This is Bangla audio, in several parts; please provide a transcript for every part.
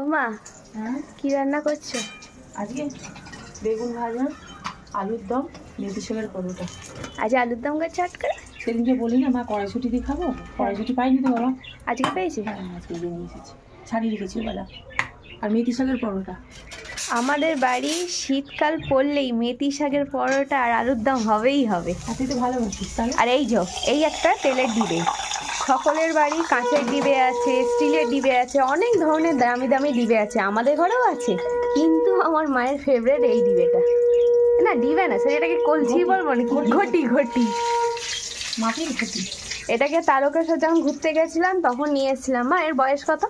ও মা হ্যাঁ? কি রান্না করছ? আজকে বেগুন ভাজা আলুর দম মেথি শাকের পরোটা। আজ আলুর দম করছ আট করে সেদিনকে বলি না মা কড়াইশুটি দিয়ে খাব? কড়াইশুটি পাইনি তো বাবা। আজকে পেয়েছি? হ্যাঁ আজকে দিয়ে নিয়ে এসেছি ছাড়িয়ে রেখেছি বেলা আর মেথি শাকের পরোটা। আমাদের বাড়ি শীতকাল পড়লেই মেথি শাকের পরোটা আর আলুর দম হবেই হবে। আর তুই তো ভালোবাসিস তাহলে? আর এই যো এই একটা তেলের ডিবে। সকলের বাড়ি কাঁচের ডিবে আছে স্টিলের ডিবে আছে অনেক ধরনের দামি দামি ডিবে আছে আমাদের ঘরেও আছে। কিন্তু আমার মায়ের ফেভারিট এই ডিবেটা। না ডিবে না স্যার এটাকে কলছি বলব নাকি? ঘটি ঘটি। মাটির ক্ষতি এটাকে তারকেশ্বর যখন ঘুরতে গেছিলাম তখন নিয়ে এসেছিলাম। মা এর বয়স কত?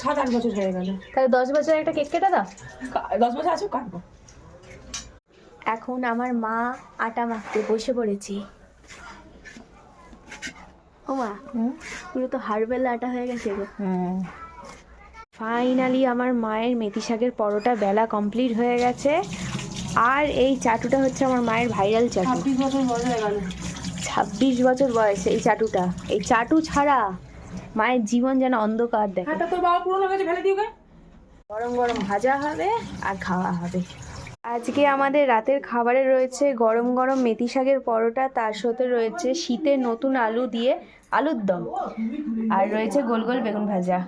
সাত আট বছর হয়ে গেল। তাহলে দশ বছরের একটা কেক কেটে দাও। দশ বছর আছে কাটবো। এখন আমার মা আটা মাখতে বসে পড়েছি। ও মা পুরো তো হাড়বেলা আটা হয়ে গেছে গো। ফাইনালি আমার মায়ের মেথি শাকের পরোটা বেলা কমপ্লিট হয়ে গেছে। আর এই চাটুটা হচ্ছে আমার মায়ের ভাইরাল চাটু। ছাব্বিশ বছর বয়স এই চাটুটা। এই চাটু ছাড়া মায়ের জীবন যেন অন্ধকার দেখে। গরম গরম ভাজা হবে আর খাওয়া হবে। আজকে আমাদের রাতের খাবারে রয়েছে গরম গরম মেথি শাকের পরোটা, তার সাথে রয়েছে শীতের নতুন আলু দিয়ে আলুর দম। আর রয়েছে গোল গোল বেগুন ভাজা।